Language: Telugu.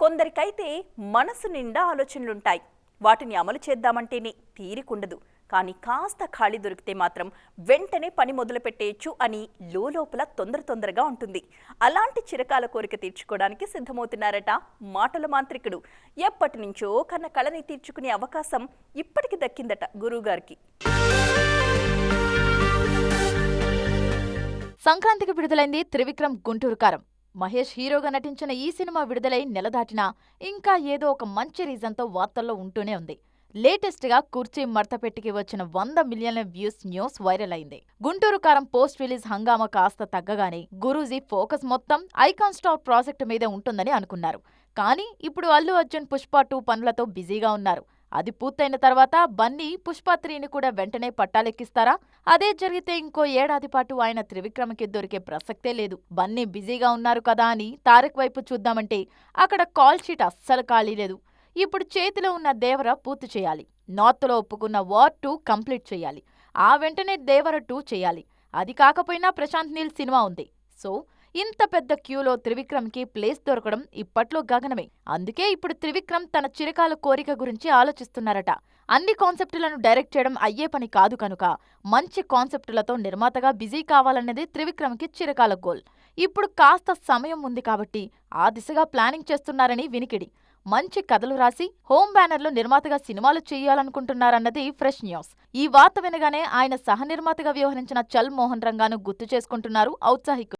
కొందరికైతే మనసు నిండా ఆలోచనలుంటాయి. వాటిని అమలు చేద్దామంటేనే తీరికుండదు. కానీ కాస్త ఖాళీ దొరికితే మాత్రం వెంటనే పని మొదలు పెట్టేయచ్చు అని లోపల తొందర తొందరగా ఉంటుంది. అలాంటి చిరకాల కోరిక తీర్చుకోవడానికి సిద్ధమవుతున్నారట మాటల మాంత్రికుడు. ఎప్పటి నుంచో కన్న కళని తీర్చుకునే అవకాశం ఇప్పటికి దక్కిందట గురువుగారికి. సంక్రాంతికి విడుదలైంది త్రివిక్రమ్ గుంటూరు కారం. మహేష్ హీరోగా నటించిన ఈ సినిమా విడుదలై నెల దాటినా ఇంకా ఏదో ఒక మంచి రీజన్తో వార్తల్లో ఉంటూనే ఉంది. లేటెస్ట్గా కుర్చీ మడతపెట్టికి వచ్చిన వంద మిలియన్ల వ్యూస్ న్యూస్ వైరల్ అయింది. గుంటూరు కారం పోస్ట్ రిలీజ్ హంగామా కాస్త తగ్గగానే గురూజీ ఫోకస్ మొత్తం ఐకాన్ స్టార్ ప్రాజెక్టు మీదే ఉంటుందని అనుకున్నారు. కానీ ఇప్పుడు అల్లు అర్జున్ పుష్ప టూ పనులతో బిజీగా ఉన్నారు. అది పూర్తయిన తర్వాత బన్నీ పుష్పత్రిని కూడా వెంటనే పట్టాలెక్కిస్తారా? అదే జరిగితే ఇంకో ఏడాది పాటు ఆయన త్రివిక్రమకి దొరికే ప్రసక్తే లేదు. బన్నీ బిజీగా ఉన్నారు కదా అని తారక్ వైపు చూద్దామంటే అక్కడ కాల్ షీట్ అస్సలు ఖాళీ లేదు. ఇప్పుడు చేతిలో ఉన్న దేవర పూర్తి చేయాలి. నార్త్లో ఒప్పుకున్న వార్ టూ కంప్లీట్ చేయాలి. ఆ వెంటనే దేవర టూ చేయాలి. అది కాకపోయినా ప్రశాంత్ నీల్ సినిమా ఉంది. సో ఇంత పెద్ద క్యూలో త్రివిక్రమ్కి ప్లేస్ దొరకడం ఇప్పట్లో గగనమే. అందుకే ఇప్పుడు త్రివిక్రమ్ తన చిరకాల కోరిక గురించి ఆలోచిస్తున్నారట. అన్ని కాన్సెప్టులను డైరెక్ట్ చేయడం అయ్యే పని కాదు కనుక మంచి కాన్సెప్టులతో నిర్మాతగా బిజీ కావాలన్నది త్రివిక్రమ్కి చిరకాల గోల్. ఇప్పుడు కాస్త సమయం ఉంది కాబట్టి ఆ దిశగా ప్లానింగ్ చేస్తున్నారని వినికిడి. మంచి కథలు రాసి హోమ్ బ్యానర్లో నిర్మాతగా సినిమాలు చేయాలనుకుంటున్నారన్నది ఫ్రెష్ న్యూస్. ఈ వార్త వినగానే ఆయన సహనిర్మాతగా వ్యవహరించిన చల్ మోహన్ రంగాను గుర్తు చేసుకుంటున్నారు ఔత్సాహికులు.